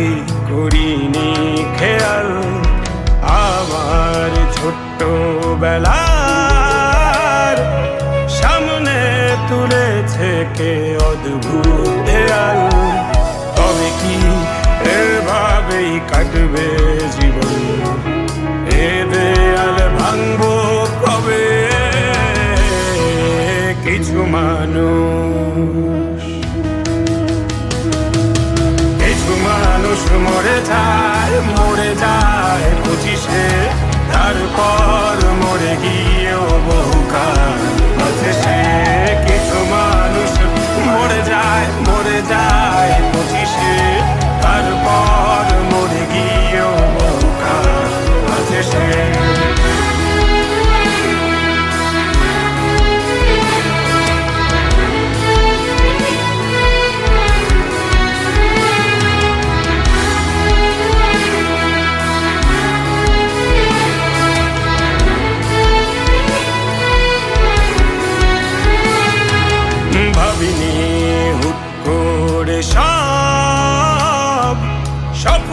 ভুলেছি করিনি খেয়াল আমার ছোট্ট বেলার সামনে তুলেছে কে?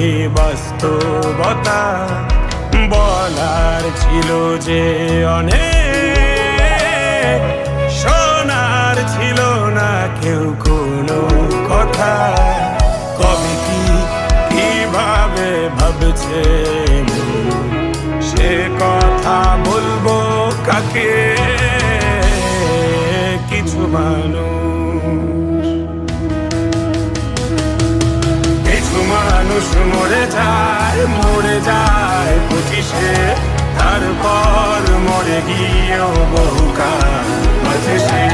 মুখোমুখি বাস্তবতা, বলার ছিল যে অনেক শোনার ছিল না কেউ কোনো কথা। কবে কি কীভাবে ভাবছে সে কথা বলব কাকে? কিছু মানুষ মানুষ মরে যায় মরে যায় পঁচিশে তারপর মরে গিয়েও বহুকাল আছে সে।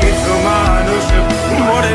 কিছু মানুষ মরে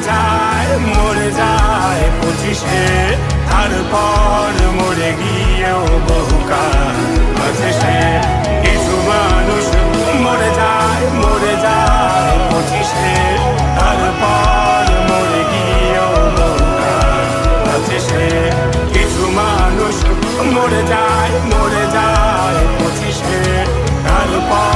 যায়, মরে যায় পঁচিশে। তারপর মরে গিয়েও বহুকাল পঁচিশে। কিছু মানুষ মরে যায় মরে যায় পঁচিশে। তারপর মরে গিয়েও বহুকাল পঁচিশে। কিছু মানুষ মরে যায় মরে যায় পঁচিশে। তারপর